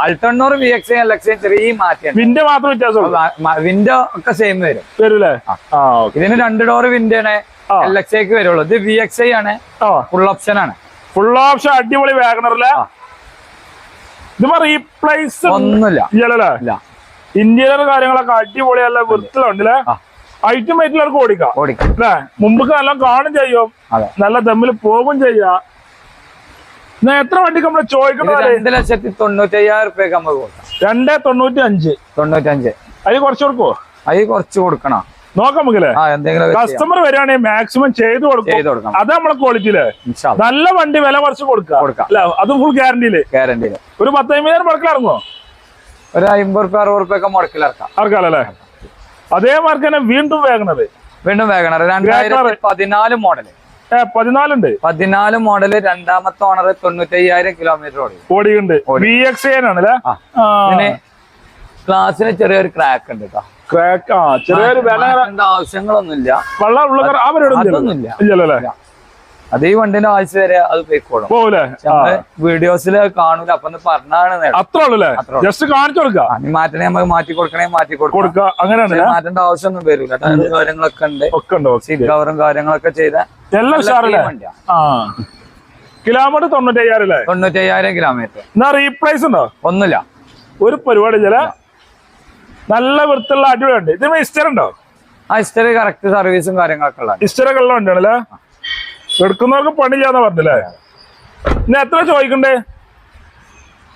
അൾട്ടണ്ണൂർ വി എക്സ് എൽ എക്സ് ചെറിയ മാറ്റം. വിൻഡോ മാത്രം വിൻഡോ ഒക്കെ സെയിം വരും. വരൂലേ? ഇതിന് രണ്ട് ഡോർ വിൻഡോ ആണ്. എൽ എക്സ് ഐക്ക് വരുള്ളൂ. ഇത് വി എക്സ് ഐ ആണ്. ഫുൾ ഓപ്ഷൻ ആണ്. ഫുൾ ഓപ്ഷൻ അടിപൊളി വാഗണറല്ലേ ആ. ഇതിപ്പോ റീപ്ലേസ് ഒന്നുമില്ല. ഇല്ലല്ലേ? ഇല്ല. കാര്യങ്ങളൊക്കെ അടിപൊളിയല്ല വൃത്തിലുണ്ടല്ലേ. ഐറ്റം ആയിട്ടുള്ളവർക്ക് ഓടിക്കാം. ഓടിക്കാം. അല്ലേ? മുമ്പ് നല്ല കാണും ചെയ്യും. നല്ല തമ്മിൽ പോകും ചെയ്യാം. എത്ര വണ്ടിക്ക് നമ്മൾ ചോദിക്കണം ചോദിക്കണത് രണ്ട് ലക്ഷത്തി തൊണ്ണൂറ്റി അയ്യായിരം റുപ്യക്ക് നമ്മൾ കൊടുക്കാം. രണ്ടേ തൊണ്ണൂറ്റി അഞ്ച് തൊണ്ണൂറ്റഞ്ച്. അതിൽ കുറച്ച് കൊടുക്കുവോ? അതിൽ കുറച്ച് കൊടുക്കണം. നോക്കാം നമുക്കല്ലേ? കസ്റ്റമർ വരികയാണെങ്കിൽ മാക്സിമം ചെയ്ത് കൊടുക്കും. അത് നമ്മളെ ക്വാളിറ്റിയിൽ. നല്ല വണ്ടി വില കുറച്ച് കൊടുക്കുക. അതും ഫുൾ ഗ്യാരണ്ടിയിൽ ഗ്യാരണ്ടിയിൽ ഒരു പത്തമ്പതിനായിരം മുടക്കിൽ ഇറങ്ങുമോ ഒരു അമ്പത് റുപ്യ അറുപത് റുപ്യ ഒക്കെ മുടക്കിലിറക്കാം. അല്ലേ അതേ മാർക്ക് തന്നെ വീണ്ടും വേഗണത് വീണ്ടും വേഗണർ രണ്ടായിരത്തി പതിനാല് മോഡൽ പതിനാലുണ്ട്. പതിനാല് മോഡൽ രണ്ടാമത്തെ ഓണർ തൊണ്ണൂറ്റി അയ്യായിരം കിലോമീറ്റർ ഓടി. ഓടിയുണ്ട് എക്സ് ക്ലാസ്സിന് ചെറിയൊരു ക്രാക്ക് ഉണ്ട് കേട്ടോ ക്രാക്ക് ആ ചെറിയൊരു വില ആവശ്യങ്ങളൊന്നുമില്ല. അവരോട് ഇല്ലല്ലേ അത് ഈ വണ്ടിന്റെ ആവശ്യം വരെ അത് പോയിക്കോളും. വീഡിയോസിൽ കാണൂല. അപ്പൊ പറഞ്ഞാണ് അത്ര ഉള്ളല്ലേ ജസ്റ്റ് കാണിച്ചു കൊടുക്ക. ഇനി മാറ്റണേ നമുക്ക് മാറ്റി കൊടുക്കണേ മാറ്റി കൊടുക്കാം. കൊടുക്ക. അങ്ങനെയാണ് പക്ഷേ മാറ്റേണ്ട ആവശ്യമൊന്നും വരൂല. ടയറ് കാര്യങ്ങളൊക്കെ ഉണ്ട്. ഒക്കെ ഉണ്ടോ സീറ്റ് കവറും കാര്യങ്ങളൊക്കെ ചെയ്ത എല്ലാം കിലോമീറ്റർ തൊണ്ണൂറ്റി അയ്യായിരം അല്ലേ കിലോമീറ്റർ. എന്നാ റീപ്ലേസ് ഉണ്ടോ? ഒന്നുമില്ല. ഒരു പരിപാടി ചില നല്ല വൃത്തിയുള്ള അടിപൊളിയുണ്ട്. ഇത് ഇസ്റ്റർ ഉണ്ടോ? ആ ഇസ്റ്റർ കറക്റ്റ് സർവീസും കാര്യങ്ങളൊക്കെ ഉള്ള ഇസ്റ്ററൊക്കെ ഉള്ള വണ്ടിയാണല്ലേ? എടുക്കുന്നവർക്ക് പണി ചെയ്യാന്ന് പറഞ്ഞില്ലേ? ഇനി എത്ര ചോദിക്കണ്ടേ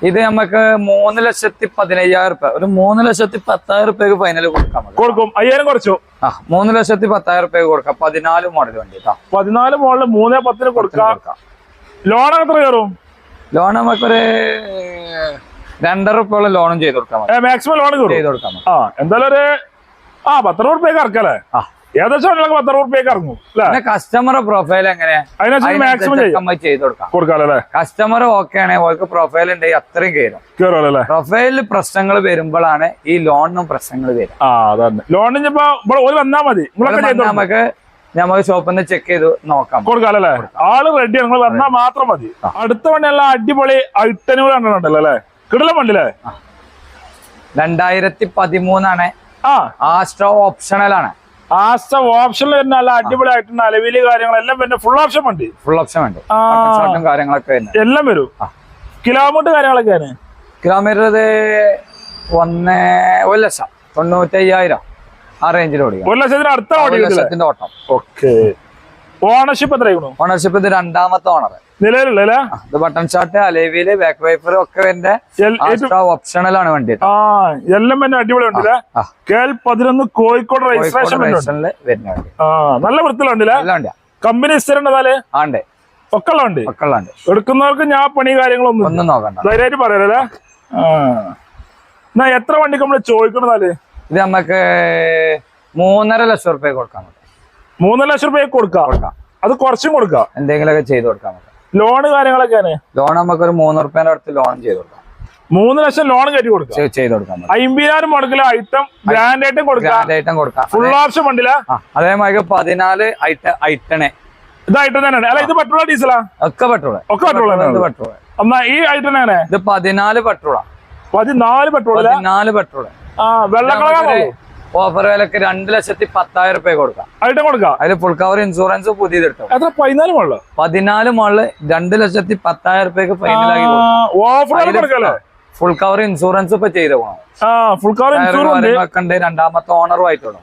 ഇത് നമുക്ക് മൂന്ന് ലക്ഷത്തി പതിനയ്യായിരം റുപ്യ. ഒരു മൂന്ന് ലക്ഷത്തി പത്തായിരം റുപ്യക്ക് ഫൈനൽ കൊടുക്കാം കൊടുക്കും. അയ്യായിരം കുറച്ചു. ആ മൂന്ന് ലക്ഷത്തി പത്തായിരം റുപ്യക്ക് കൊടുക്കാം. പതിനാല് മോഡൽ വണ്ടി പതിനാല് മോഡൽ മൂന്നേ പത്തിന് കൊടുക്കാം. ലോൺ എത്ര കയറും? ലോൺ നമുക്കൊരു രണ്ടര റുപ്യോളം ലോണും ചെയ്ത് കൊടുക്കാം മാക്സിമം ലോൺ ചെയ്ത് കൊടുക്കാം ആ എന്തായാലും ഒരു ആ പത്തറുപത് റുപ്യക്ക് ഇറക്കല്ലേ? ഏകദേശം പത്തറുപത് റുപ്യക്ക് ഇറങ്ങും കസ്റ്റമർ പ്രൊഫൈൽ എങ്ങനെ? ചെയ്ത് കൊടുക്കാം. കസ്റ്റമർ ഓക്കെ ആണെങ്കിൽ ഓർക്ക് പ്രൊഫൈൽ ഉണ്ട് അത്രയും കയറും. കയറുമല്ലോ പ്രൊഫൈലിൽ പ്രശ്നങ്ങൾ വരുമ്പോഴാണ് ഈ ലോണിനും പ്രശ്നങ്ങൾ വരും ലോണിന് വന്നാ മതി. നമുക്ക് ഞമ്മക്ക് ഷോപ്പിൽ നിന്ന് ചെക്ക് ചെയ്ത് നോക്കാം. കൊടുക്കാലോ ആൾ റെഡിയാണ് നിങ്ങൾ വന്നാൽ മാത്രം മതി. അടുത്ത വണ്ടി അടിപൊളി ഐട്ടനുകൾ കണ്ടിട്ടുണ്ടല്ലോ അല്ലേ? കിടല വണ്ടില്ലേ രണ്ടായിരത്തി പതിമൂന്നാണ് ആ. ആസ്ട്രോ ഓപ്ഷണൽ ആണ് ആസ്ട്രോ ഓപ്ഷനിൽ വരുന്ന നല്ല അടിപൊളി ആയിട്ടുണ്ട് അലവിൽ കാര്യങ്ങളെല്ലാം പിന്നെ ഫുൾ ഓപ്ഷൻ വണ്ടി ഫുൾ ഓപ്ഷൻ വണ്ടി കാര്യങ്ങളൊക്കെ എല്ലാം വരും. കിലോമീറ്റർ കാര്യങ്ങളൊക്കെയാണ് കിലോമീറ്റർ ഇത് ഒന്ന് ഒരു ലക്ഷം തൊണ്ണൂറ്റി അയ്യായിരം ആ റേഞ്ചിൽ ഓടിക്കും ഒരു ലക്ഷത്തിന് അടുത്ത ലക്ഷത്തിന്റെ ഓട്ടം. ഓക്കെ ഓണർഷിപ്പ് എത്രയാണ് ഓണർഷിപ്പ് ഇത് രണ്ടാമത്തെ ഓണർ നിലവിലുള്ള ഇത് ബട്ടൺ ഷോട്ട് അലേവിയിൽ ബാക്ക് വൈപ്പർ ഒക്കെ വരുന്ന എൽ- ഓപ്ഷണൽ ആണ് വണ്ടി ആ എല്ലാം തന്നെ അടിപൊളി ഉണ്ട് കെ കേൾ പതിനൊന്ന് കോഴിക്കോട് രജിസ്ട്രേഷൻ നല്ല വൃത്തിയിലുണ്ട് കമ്പനി സ്ഥിരണ്ടതാലേ ആണ്ടേ ഒക്കെ ഉള്ള വണ്ടി? ഒക്കെ ഉള്ള വണ്ടി. എടുക്കുന്നവർക്ക് ഞാൻ പണി കാര്യങ്ങളൊന്നും ഒന്നും നോക്കണ്ട. ധൈര്യമായിട്ട് പറയാലേ എന്നാ എത്ര വണ്ടി നമ്മൾ ചോദിക്കണതാൽ ഇത് നമുക്ക് മൂന്നര ലക്ഷം റുപ്യ കൊടുക്കാം മൂന്നര ലക്ഷം രൂപ കൊടുക്കാം. കൊടുക്കാം. അത് കുറച്ചും കൊടുക്കാം. എന്തെങ്കിലുമൊക്കെ ചെയ്ത് കൊടുക്കാൻ പറ്റും. ലോണ് കാര്യങ്ങളൊക്കെയാണ്? ലോൺ നമുക്ക് ഒരു മൂന്ന് റുപ്യന്റെ അടുത്ത് ലോൺ ചെയ്ത് കൊടുക്കാം. മൂന്ന് ലക്ഷം ലോൺ കയറ്റി കൊടുക്കാം. ചെയ്- ചെയ്ത് കൊടുക്കാം അമ്പതിനായിരം മുടക്കിൽ ഐറ്റം ഗ്രാൻഡ് ഐറ്റം കൊടുക്കാം. ഗ്രാൻഡ് ഐറ്റം കൊടുക്കാം. ഫുൾ ഓപ്ഷൻ വണ്ടില അതേമാതിരി പതിനാല് ഐറ്റ ഐറ്റണേ. ഇത് ഐറ്റം തന്നെയാണ്. അല്ല ഇത് പെട്രോളാ ഡീസലാ? ഒക്കെ പെട്രോൾ. ഒക്കെ പെട്രോൾ പെട്രോൾ എന്നാ ഈ ഐറ്റം എങ്ങനെ ഇത് പതിനാല് പെട്രോളാ. പതിനാല് പെട്രോൾ പതിനാല് പെട്രോൾ. ആ വെള്ള കളറാണോ ഓഫർ വിലക്ക് രണ്ട് ലക്ഷത്തി പത്തായിരം രൂപ കൊടുക്കാം. കൊടുക്കാം. അതിൽ ഫുൾ കവർ ഇൻഷുറൻസ് പുതിയത് എടുത്തു എത്ര? പതിനാല് മുകളിലോ പതിനാല് മോളിൽ രണ്ട് ലക്ഷത്തി പത്തായിരം രൂപയ്ക്ക് ഫൈനലാക്കി ഓഫർ ഫുൾ കവർ ഇൻഷുറൻസ് ഇപ്പൊ ചെയ്ത് പോകണം ആ ഫുൾ കവർ ഇൻഷുറൻസ് ഉണ്ട് രണ്ടാമത്തെ ഓണറും ആയിട്ടുള്ളൂ.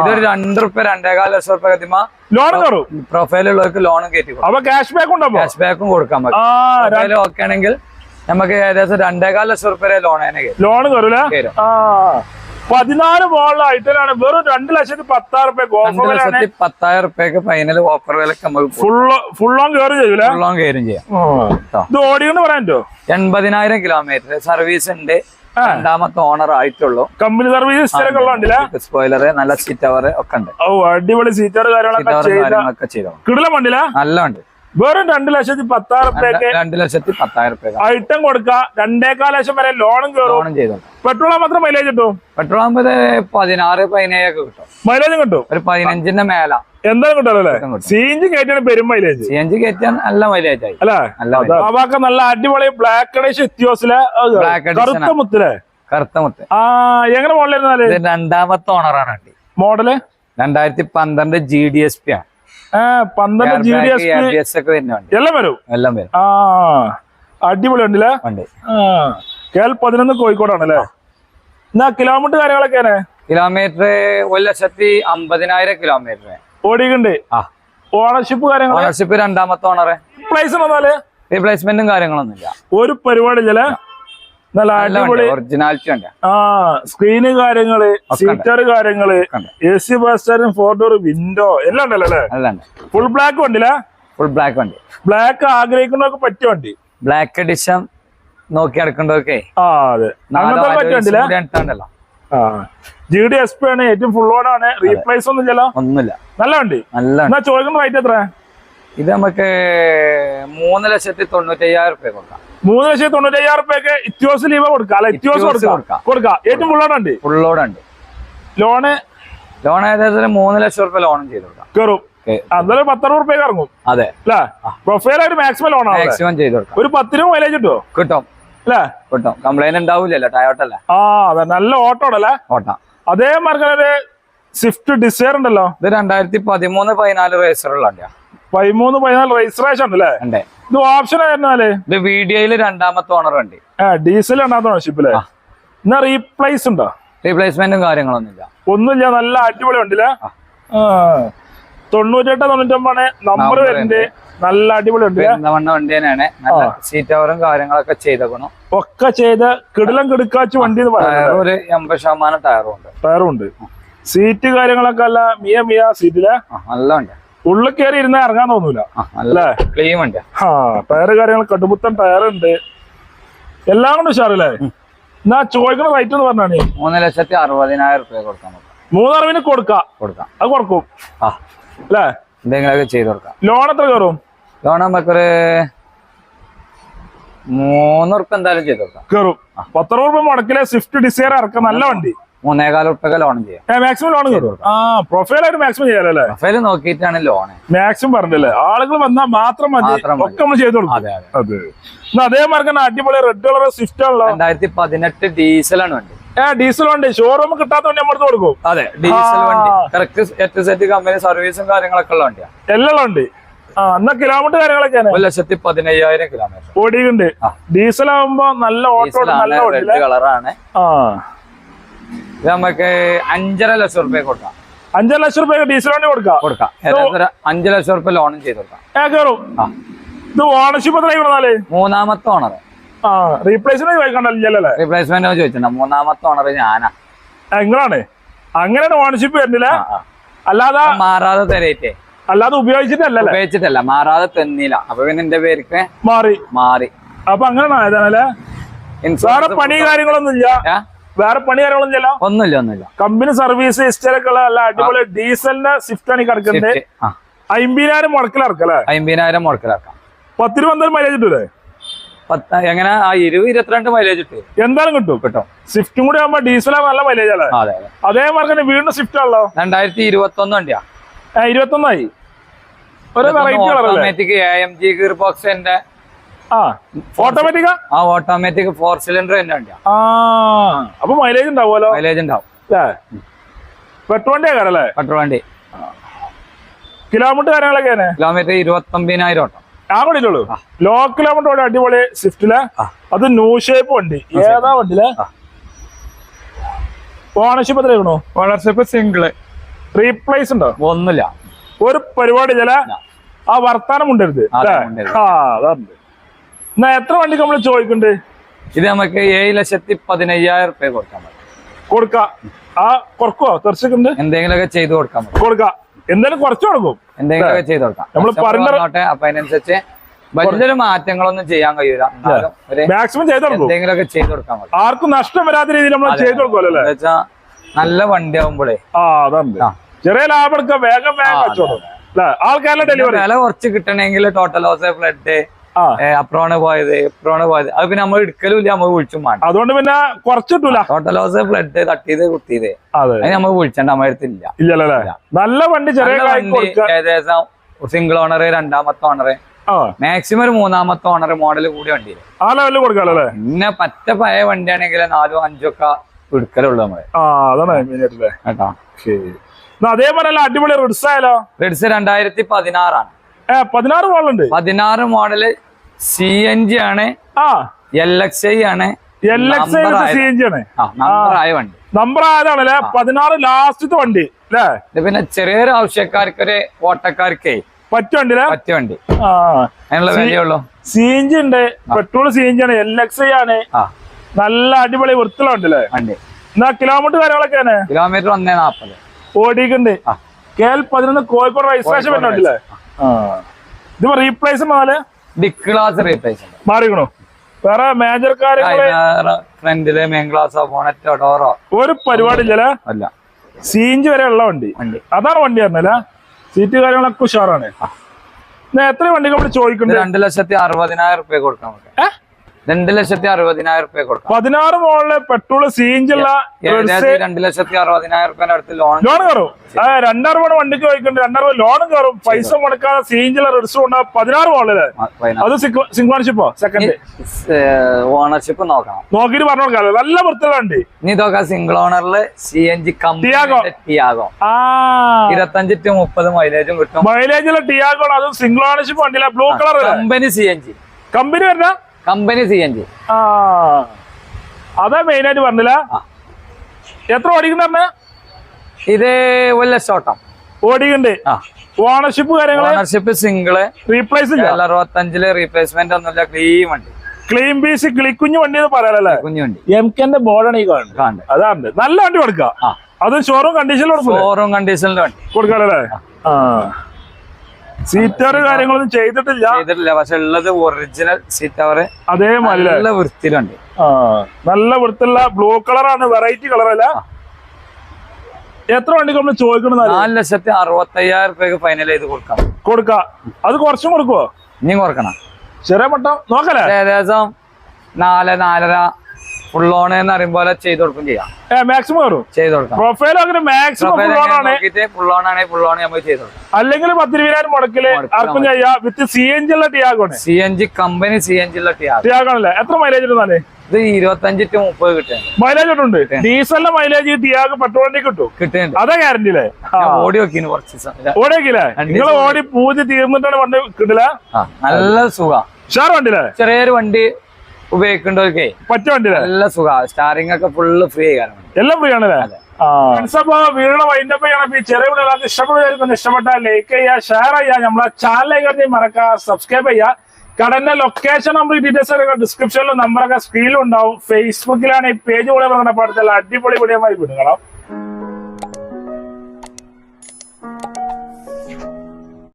ഇതൊരു രണ്ട് റുപ്യ രണ്ടേകാൽ ലക്ഷം റുപ്യ കത്തിമ ലോൺ കയറും പ്രൊഫൈൽ ഉള്ളവർക്ക് ലോണും കയറ്റി കൊടുക്കും. അപ്പൊ ക്യാഷ് ബാക്കും ക്യാഷ് ബാക്കും കൊടുക്കാൻ പറ്റും ഓക്കെ ആണെങ്കിൽ നമുക്ക് ഏകദേശം രണ്ടേകാൽ ലക്ഷം റുപ്യ ലോൺ ലോൺ കയറൂല പതിനാല് മോളിലെ ഐറ്റലാണ് വെറും രണ്ട് ലക്ഷത്തി പത്താറ് റുപ്യക്ക് ഓഫർ പത്തായിരം റുപ്യക്ക് final offer full full loan കയറി ചെയ്യൂല ലോൺ കയറും ചെയ്യാം. ഇത് ഓടിയെന്ന് പറയാൻ എൺപതിനായിരം കിലോമീറ്റർ സർവീസ് ഉണ്ട്. രണ്ടാമത്തെ ഓണർ ആയിട്ടുള്ളൂ. കമ്പനി സർവീസ് സ്പോയിലർ നല്ല സീറ്റ് അവർ ഒക്കെ ഉണ്ട്. ഓ അടിപൊളി സീറ്റ് കാര്യങ്ങളൊക്കെ ചെയ്തോ കിടല വണ്ടില? നല്ല ഉണ്ട് വെറും രണ്ട് ലക്ഷത്തി പത്താറ് റുപ്യക്ക് രണ്ട് ലക്ഷത്തി പത്തായിരം റുപ്യ ഐറ്റം കൊടുക്ക രണ്ടേക്കാൽ ലക്ഷം വരെ ലോണും കേറും. ചെയ്തു പെട്രോൾ മാത്രം മൈലേജ് കിട്ടും? പെട്രോൾ ആകുമ്പോൾ പതിനാറ് പതിനേഴൊക്കെ കിട്ടും. മൈലേജും കിട്ടും? ഒരു പതിനഞ്ചിന്റെ മേല. എന്തായാലും കിട്ടുമല്ലോ കിട്ടും, കിട്ടും. സി എൻ ജി കയറ്റിയാണ് പെരും മൈലേജ് സി എൻ ജി കയറ്റാൻ നല്ല മൈലേജ് ആയി. അല്ലേ? നല്ല mileage. നല്ല അടിപൊളി ബ്ലാക്ക് അഡേഷ് എത്തിയോസിലെ കറുത്ത. മുത്തിലെ കറുത്ത മുത്ത്. ആ എങ്ങനെ മോഡലായിരുന്നാൽ രണ്ടാമത്തെ ഓണറാണ് മോഡൽ രണ്ടായിരത്തി പന്ത്രണ്ട് ജി ഡി എസ് പി ആണ്. പന്ത്രണ്ട് ജി ഡി എസ് എല്ലാം വരും? എല്ലാം വരും. ആ അടിപൊളി ഉണ്ടല്ലേ വണ്ടി ആ കെ എൽ പതിനൊന്ന് കോഴിക്കോടാണല്ലേ? എന്നാ കിലോമീറ്റർ കാര്യങ്ങളൊക്കെയാണ് കിലോമീറ്റർ ഒരു ലക്ഷത്തി അമ്പതിനായിരം കിലോമീറ്റർ ആ. ഓണർഷിപ്പ് കാര്യങ്ങൾ ഓണർഷിപ്പ് രണ്ടാമത്തെ ഓണറെ പ്ലേസ് വന്നാൽ? റീപ്ലേസ്മെന്റും കാര്യങ്ങളൊന്നുമില്ല. ഒരു പരിപാടി ഇല്ലല്ലേ നല്ല അടിപൊളി ഒറിജിനാലിറ്റി ആ സ്ക്രീന് കാര്യങ്ങൾ സീറ്റർ കാര്യങ്ങൾ. എ സി ബസ്റ്ററും ഫോർ ഡോർ വിൻഡോ എല്ലാം ഉണ്ടല്ലോ അല്ലേ? ഫുൾ ബ്ലാക്ക് വണ്ടില്ല ഫുൾ ബ്ലാക്ക് വണ്ടി. ബ്ലാക്ക് ആഗ്രഹിക്കുന്നവർക്ക് പറ്റിയ വണ്ടി. ബ്ലാക്ക് എഡിഷൻ നോക്കി അടക്കണ്ടൊക്കെ ആ അതെ. അങ്ങനത്തെ ജി ഡി എസ് പി ആണ് ഏറ്റവും ഫുൾ ഓടാണ് റീപ്ലേസ് ഒന്നും ഇല്ലല്ലോ ഒന്നുമില്ല. നല്ല വണ്ടി. നല്ല എന്നാ ചോദിക്കുന്ന റേറ്റ് എത്ര ഇത് നമുക്ക് മൂന്ന് ലക്ഷത്തി തൊണ്ണൂറ്റി അയ്യായിരം റുപ്യ കൊടുക്കാം. മൂന്ന് ലക്ഷത്തി തൊണ്ണൂറ്റി അയ്യായിരം റുപ്യക്ക് ഇത്യോസ് ലീവ് കൊടുക്കാം. അല്ല ഇത്യോസ് കൊടുക്കുക കൊടുക്കാം. ഏറ്റവും ഫുള്ളോടുണ്ട് ഫുള്ളോടുണ്ട് ലോണ് ലോൺ ഏകദേശം മൂന്ന് ലക്ഷം രൂപ ലോണും ചെയ്ത് കൊടുക്കാം. കയറും. അന്നേരം പത്തറുപത് റുപ്യക്ക് ഇറങ്ങും. അതെ. അല്ലേ? പ്രൊഫൈൽ ആയിട്ട് മാക്സിമം ലോണാണ് മാക്സിമം ചെയ്ത് കൊടുക്കാം. ഒരു പത്ത് രൂപ മൈലേജ് കിട്ടുമോ കിട്ടും. അല്ലേ? കിട്ടും. കംപ്ലൈന്റ് ഉണ്ടാവില്ലല്ലോ ടയോട്ടല്ലേ ആ അതെ. നല്ല ഓട്ടോ ഉണ്ടല്ലേ? ഓട്ടം അതേ മാർഗം ഒരു സ്വിഫ്റ്റ് ഡിസയർ ഉണ്ടല്ലോ? ഇത് രണ്ടായിരത്തി പതിമൂന്ന് പതിനാല് റേസറുള്ള വണ്ടിയാ. പതിമൂന്ന് പതിനാല് രജിസ്ട്രേഷൻ ഉണ്ടല്ലേ? അല്ലേ ഇത് ഓപ്ഷൻ ആയിരുന്നാൽ? ഇത് വീഡിയോയിൽ രണ്ടാമത്തെ ഓണർ വണ്ടി ഡീസൽ രണ്ടാമത്തെ ഷിപ്പില്ലേ ആ. എന്നാ റീപ്ലേസ് ഉണ്ടോ? റീപ്ലേസ്മെന്റും കാര്യങ്ങളൊന്നുമില്ല ഒന്നുമില്ല നല്ല അടിപൊളി ഉണ്ടല്ലേ? തൊണ്ണൂറ്റെട്ട് തൊണ്ണൂറ്റൊമ്പതാണ് നമ്പർ വരുന്നുണ്ട് നല്ല അടിപൊളി ഉണ്ട് വണ്ടി തന്നെയാണ്. സീറ്റ് അവറും കാര്യങ്ങളൊക്കെ ചെയ്തേക്കണം ഒക്കെ ചെയ്ത് കിടലം കിടക്കാച്ച് വണ്ടി ഒരു എൺപത് ശതമാനം ടയറും ഉണ്ട്. ടയറും ഉണ്ട്. സീറ്റ് കാര്യങ്ങളൊക്കെ അല്ല. മിയ മിയ സീറ്റിൽ നല്ല വണ്ടിയാ ഉള്ളിൽ കയറി ഇരുന്ന് ഇറങ്ങാൻ തോന്നൂല. ആ, നല്ല ക്ലീൻ വണ്ടിയാ ആ ടയറ് കാര്യങ്ങൾ കടുപ്പുത്തൻ ടയർ ഉണ്ട് എല്ലാം കൊണ്ട് ഉഷാറല്ലേ? എന്നാ ചോദിക്കണ റേറ്റ് എന്ന് പറഞ്ഞാണ്. മൂന്ന് ലക്ഷത്തി അറുപതിനായിരം റുപ്യ കൊടുക്കാൻ മൂന്നറിവിന് കൊടുക്കാം. കൊടുക്കാം. അത് കൊടുക്കും. ആ. അല്ലേ? എന്തെങ്കിലുമൊക്കെ ചെയ്ത് കൊടുക്കാം. ലോൺ എത്ര കയറും? ലോൺ നമുക്കൊരു മൂന്ന് റുപ്യ എന്തായാലും ചെയ്ത് കൊടുക്കാം. കയറും. പത്തറുപത് രൂപ മുടക്കിലെ സ്വിഫ്റ്റ് ഡിസൈർ ഇറക്കാം. നല്ല വണ്ടി. മൂന്നേകാൽ ഉറുപ്പൊക്കെ ലോൺ ചെയ്യാം. മാക്സിമം ലോൺ ആ പ്രൊഫൈൽ ആയിട്ട് മാക്സിമം ചെയ്യാലല്ലേ? പ്രൊഫൈൽ നോക്കിയിട്ടാണ് ലോണ് മാക്സിമം പറഞ്ഞല്ലേ? ആളുകൾ വന്നാൽ മാത്രം മതി. ഒക്കെ നമ്മൾ അതെ അതെ. അടിപൊളി റെഡ് കളർ സ്വിഫ്റ്റ് ആണല്ലോ. രണ്ടായിരത്തി പതിനെട്ട് ഡീസലാണ് വണ്ടി. ഡീസൽ വണ്ടി. ഷോറൂം കിട്ടാത്ത വണ്ടി നമ്മൾ കൊടുക്കും. അതെ ഡീസൽ. വണ്ടി. കറക്റ്റ് സെറ്റ് കമ്പനി സർവീസും കാര്യങ്ങളൊക്കെ ഉള്ള വണ്ടിയാണ് എല്ലാം ഉണ്ട് എന്നാ കിലോമീറ്റർ കാര്യങ്ങളൊക്കെയാണ് ഒരു ലക്ഷത്തി പതിനയ്യായിരം കിലോമീറ്റർ ഓടിയുണ്ട് ഡീസൽ ആവുമ്പോ നല്ല ഓട്ടോ നല്ല കളറാണ് ആ. ഇത് നമുക്ക് അഞ്ചര ലക്ഷം റുപ്യ കൊടുക്കാം. അഞ്ചര ലക്ഷം റുപ്യ ഡീസൽ വണ്ടി കൊടുക്കാം. കൊടുക്കാം. അഞ്ചു ലക്ഷം റുപ്യ ലോണും ചെയ്ത് കൊടുക്കാം. കയറും ഇത് ഓണർഷിപ്പ് മൂന്നാമത്തെ ഓണർ ആ ചോദിക്കണ്ടല്ലേ റീപ്ലേസ്മെന്റ് ചോദിച്ചിട്ടുണ്ട്. മൂന്നാമത്തെ ഓണർ ഞാനാ. നിങ്ങളാണ് അങ്ങനെയാണ് ഓണർഷിപ്പ് വരുന്നില്ല. അല്ലാതെ മാറാതെ തരേറ്റേ. അല്ലാതെ ഉപയോഗിച്ചിട്ടല്ല ഉപയോഗിച്ചിട്ടല്ല. മാറാതെ തന്നില്ല. അപ്പൊ പിന്നെ എന്റെ പേർക്ക് മാറി. മാറി. അപ്പൊ അങ്ങനെയാണ് പണി കാര്യങ്ങളൊന്നും ഇല്ല? വേറെ പണി കാര്യങ്ങളൊന്നും ഇല്ല ഒന്നുമില്ല ഒന്നുമില്ല. കമ്പനി സർവീസ് ഹിസ്റ്ററൊക്കെ ഉള്ള നല്ല അടിപൊളി ഡീസലിന്റെ സ്വിഫ്റ്റ് ആണ് കിടക്കുന്നത്. അമ്പതിനായിരം മുടക്കിലിറക്കല്ലേ അമ്പതിനായിരം മുടക്കിലാക്കാം. പത്ത് രൂപ എന്തായാലും മൈലേജ് കിട്ടൂലേ എങ്ങനെ? ആ ഇരുപത് ഇരുപത്തിരണ്ട് മൈലേജ് കിട്ടും. എന്തായാലും കിട്ടും. കിട്ടും. സ്വിഫ്റ്റും കൂടി ആകുമ്പോ ഡീസൽ നല്ല മൈലേജ് അല്ലേ? അതെ അതെ. മാർക്കിന് വീണ്ടും സ്വിഫ്റ്റ് ആണല്ലോ? രണ്ടായിരത്തി ഇരുപത്തി ഒന്ന് വണ്ടിയാ. ഇരുപത്തി ഇരുപത്തൊന്നായി. ഒരു variety automatic A M G gear ബോക്സിന്റെ ആ ഓട്ടോമാറ്റിക്കാ ആ? ഓട്ടോമാറ്റിക് ഫോർ സിലിണ്ടർ തന്നെ വണ്ടിയാ. ആ അപ്പൊ മൈലേജ് ഉണ്ടാവുമല്ലോ? മൈലേജ് ഉണ്ടാവും. പെട്രോൾ വണ്ടി ആകാരല്ലേ പെട്രോൾ വണ്ടി. കിലോമീറ്റർ കാര്യങ്ങളൊക്കെ കിലോമീറ്റർ ഇരുപത്തി ഒമ്പതിനായിരം ഓട്ടം. ആ. വണ്ടിയിലുള്ളൂ ലോ കിലോമീറ്റർ വണ്ടി അടിപൊളി സ്വിഫ്റ്റിൽ അത് ന്യൂ ഷേപ്പ് വണ്ടി. ഏതാ വണ്ടിയിലെ. ഓണർഷിപ്പ് എത്രയാണോ ഓണർഷിപ്പ് സിംഗിൾ റീപ്ലേസ് ഉണ്ടോ? ഒന്നുമില്ല. ഒരു പരിപാടി ചില ആ വർത്താനം ഉണ്ടരുത് ആ, അല്ലേ? എന്നാ എത്ര വണ്ടി നമ്മൾ ചോദിക്കണ്ടേ? ഇത് നമുക്ക് ഏഴ് ലക്ഷത്തി പതിനയ്യായിരം റുപ്യ കൊടുക്കാൻ പറ്റും. കൊടുക്ക. ആ കുറക്കോ? എന്തെങ്കിലും എന്തെങ്കിലുമൊക്കെ ചെയ്ത് കൊടുക്കാൻ പറ്റും. കൊടുക്ക. എന്തായാലും കുറച്ച് കൊടുക്കും. എന്തെങ്കിലുമൊക്കെ ചെയ്ത് കൊടുക്കാം. നമ്മൾ പറഞ്ഞോട്ടെ അപ്പൊ അതിനനുസരിച്ച് വലിയൊരു മാറ്റങ്ങളൊന്നും ചെയ്യാൻ കഴിയൂല. മാക്സിമം ചെയ്ത് കൊടുക്കും. എന്തെങ്കിലുമൊക്കെ ചെയ്ത് കൊടുക്കാൻ ആർക്കും നഷ്ടം വരാത്ത രീതിയിൽ നമ്മൾ ചെയ്ത് കൊടുക്കുമല്ലോ വെച്ചാ നല്ല വണ്ടി ആവുമ്പോഴേ ചെറിയ ലാഭം എടുക്കാം വേഗം വേഗം ആൾക്കാരുടെ ഡെലിവറി വില കുറച്ച് കിട്ടണമെങ്കിൽ ടോട്ടൽ ലോസ് ഫ്ലഡ് അപ്രോണ് പോയത് എപ്രോണ് പോയത്. അത് പിന്നെ നമ്മൾ എടുക്കലും ഇല്ല നമ്മൾ വിളിച്ചു മാറ്റി അതുകൊണ്ട് പിന്നെ കുറച്ചിട്ടില്ല ടോട്ടൽ ലോസ് ഫ്ലഡ് തട്ടിയത് കുത്തിയത്. അതെ. നമ്മൾ വിളിച്ചണ്ട നമ്മൾ അടുത്തില്ല. ഇല്ലല്ലേ നല്ല വണ്ടി ഏകദേശം സിംഗിൾ ഓണർ രണ്ടാമത്തെ ഓണർ മാക്സിമം ഒരു മൂന്നാമത്തെ ഓണർ മോഡൽ കൂടി വണ്ടി ആ ലെവലിൽ കൊടുക്കാലോ അല്ലേ പിന്നെ പറ്റ പഴയ വണ്ടിയാണെങ്കിൽ നാലോ അഞ്ചോ ഒക്കെ എടുക്കലുള്ളൂ നമ്മൾ. അതേപോലെ അടിപൊളി റിഡ്സ് ആയാലോ? റിഡ്സ് രണ്ടായിരത്തി പതിനാറാണ്. പതിനാറ് മോഡലുണ്ട്. പതിനാറ് മോഡൽ സി എൻ ജി ആണ്. ആ. എൽ എക്സ് ഐ ആണ്. L X I C N G ആണ്. ആയ വണ്ടി. നമ്പർ ആയതാണല്ലേ പതിനാറ് ലാസ്റ്റത്തെ വണ്ടി അല്ലേ? പിന്നെ ചെറിയൊരു ആവശ്യക്കാർക്കൊരു ഓട്ടക്കാർക്കേ പറ്റ വണ്ടി അല്ലേ? പറ്റിയ വണ്ടി. ആ. അതിനുള്ള വിലയുള്ളൂ സി എൻ ജി ഉണ്ട്. പെട്രോൾ സി എൻ ജി ആണ്. എൽ എക്സ് ഐ ആണ്. നല്ല അടിപൊളി വണ്ടി എന്നാ കിലോമീറ്റർ കാര്യങ്ങളൊക്കെയാണ് കിലോമീറ്റർ ഒന്നേ നാപ്പത്. ഓടിക്കുണ്ട്. കെ എൽ പതിനൊന്ന് കോഴിക്കോട് രജിസ്ട്രേഷൻ വരുന്നുണ്ടല്ലേ? ഇത് റീപ്ലേസ് ക്ലാസ് റീപ്ലേസ് മാറിക്കണോ? വേറെ മേജർ ഫ്രണ്ടിൽ മെയിൻ ഗ്ലാസോ ബോണറ്റോ ഡോറോ ഒരു പരിപാടി ഇല്ലല്ലേ? അല്ല. സീഞ്ച് വരെ ഉള്ള വണ്ടി. അതാണ് വണ്ടി പറഞ്ഞല്ലേ സീറ്റ് കാര്യങ്ങളൊക്കെ ഉഷാറാണ്. എത്ര വണ്ടികൾ ചോദിക്കുന്നുണ്ട്? രണ്ട് ലക്ഷത്തി അറുപതിനായിരം റുപ്യ കൊടുക്കാം നമുക്ക്. ഏ? രണ്ട് ലക്ഷത്തി അറുപതിനായിരം റുപ്യ കൊടുക്കാം. പതിനാറ് മോളിൽ പെട്രോൾ സീഞ്ചുള്ള രണ്ട് ലക്ഷത്തി അറുപതിനായിരം റുപ്യ അടുത്ത് ലോൺ ലോൺ കയറും. ആ രണ്ടറുപത് വണ്ടിക്ക് ചോദിക്കുന്നുണ്ട് രണ്ടറുപത് ലോണും കയറും. പൈസ മുടക്കാതെ സീഞ്ചുള്ള റിസ് ഉണ്ട് പതിനാറ് മോളിൽ. അത് സിംഗ്വാണിഷിപ്പോ സെക്കൻഡ് ഓണർഷിപ്പ് നോക്കണം. നോക്കിട്ട് പറഞ്ഞു കൊടുക്കാല്ലോ നല്ല വൃത്തിയുള്ള വണ്ടി. ഇനി നോക്കാം സിംഗിൾ ഓണറിൽ സി എൻ ജി കമ്പിയാകോ ടിയാഗോ ഇരുപത്തഞ്ച് ടു മുപ്പത് മൈലേജും കിട്ടും. മൈലേജുള്ള ടിയാഗോ അതും സിംഗിൾ ഓണർഷിപ്പ് വണ്ടിയില്ല blue colour company C N G company വരുന്ന കമ്പനി സി എൻ ജി അതാ മെയിൻ ആയിട്ട് പറഞ്ഞില്ല. എത്ര ഓടിക്കുന്ന ഇത് ഒരു ലക്ഷം ഓട്ടം ഓടിക്കുന്നുണ്ട് ഓണർഷിപ്പ് കാര്യങ്ങൾ? ഓണർഷിപ്പ് സിംഗിൾ റീപ്ലേസ് അറുപത്തഞ്ചിൽ റീപ്ലേസ്മെന്റ് ഒന്നുമില്ല ക്ലീൻ വണ്ടി. ക്ലീൻ പീസ് കിളിക്കുഞ്ഞു വണ്ടി എന്ന് പറയാനല്ലേ കുഞ്ഞു വണ്ടി. എം കെന്റെ ബോർഡാണ് ഈ കാണുന്നത്. അതാ അതാണ് നല്ല വണ്ടി കൊടുക്കാം അത് ഷോറൂം കണ്ടീഷനിൽ കൊടുക്കും ഷോറൂം കണ്ടീഷനിലെ വണ്ടി. കൊടുക്കാനല്ലേ ആ. സീറ്റർ കാര്യങ്ങളൊന്നും ചെയ്തിട്ടില്ല. ചെയ്തിട്ടില്ല. പക്ഷെ ഉള്ളത് ഒറിജിനൽ സീറ്റവർ അതേ അതേമാതിരി നല്ല വൃത്തിയിലുണ്ട്. നല്ല വൃത്തിയുള്ള ബ്ലൂ കളറാണ് വെറൈറ്റി കളറല്ല എത്ര വണ്ടി നമ്മൾ ചോദിക്കണം നാല് ലക്ഷത്തി അറുപത്തി അയ്യായിരം രൂപയ്ക്ക് ഫൈനൽ ചെയ്ത് കൊടുക്കാം. കൊടുക്ക. അത് കുറച്ചും കൊടുക്കുവോ? ഇനിയും കൊടുക്കണം ചെറിയ മട്ടം നോക്കല്ലേ? ഏകദേശം നാല് നാലര ഫുൾ ഓൺ എന്ന് പറയുമ്പോൾ പോലെ ചെയ്ത് കൊടുക്കും ചെയ്യാം. മാക്സിമം ചെയ്ത് കൊടുക്കാം. പ്രൊഫൈൽ അങ്ങനെ മാക്സിമം ഫുൾ ഓൺ ആണ്. ഫുൾ ഓൺ ചെയ്ത് കൊടുക്കാം. അല്ലെങ്കിൽ മുടക്കിൽ ആർക്കും ചെയ്യാം. വിത്ത് സി എൻ ജി ഉള്ള ടിയാഗോണ് C N G company C N G ഉള്ള ടിയാഗോ ടിയാഗോ എത്ര മൈലേജ് ഇത് ഇരുപത്തഞ്ച് ടു മുപ്പത് കിട്ടും മൈലേജ് ഉണ്ട് ഡീസലിന്റെ മൈലേജ് ഈ പെട്രോളിന്റെ കിട്ടും. കിട്ടുന്നുണ്ട്. അതാ ഗ്യാരണ്ടി അല്ലേ ഓടി വെക്കിന് കുറച്ച് ഓടി വെക്കില്ലേ നിങ്ങൾ ഓടി പൂജ തീർന്നിട്ടാണ് വണ്ടി കിട്ടില്ല നല്ല സുഖം. ഉഷാർ വണ്ടിയില്ലേ? ചെറിയൊരു വണ്ടി ഉപയോഗിക്കേണ്ടവർക്കേ പറ്റ വണ്ടിയില്ലേ? നല്ല സുഖം. സ്റ്റാറിംഗ് ഒക്കെ ഫുള്ള് ഫ്രീ ആയി എല്ലാം ഫ്രീ ആണല്ലേ? അപ്പൊ വീടിന്റെ വൈൻഡപ്പ് ചെയ്യണം. ഈ ചെറിയ വീടുകളൊക്കെ ഇഷ്ടപ്പെടുന്നവർക്കൊന്ന് ഇഷ്ടപ്പെട്ടാൽ ലൈക്ക് ചെയ്യുക ഷെയർ ചെയ്യുക. നമ്മളെ ചാനലിലേക്ക് മറക്കുക സബ്സ്ക്രൈബ് ചെയ്യുക. കടന്റെ ലൊക്കേഷൻ നമ്മൾ ഡീറ്റെയിൽസ് ഒക്കെ ഡിസ്ക്രിപ്ഷനിലും നമ്പറൊക്കെ സ്ക്രീനിലും ഉണ്ടാവും. ഫേസ്ബുക്കിലാണ് ഈ പേജ് കൂടെ പറഞ്ഞ പാടത്തുള്ള അടിപൊളി വീഡിയോ വിടുകണം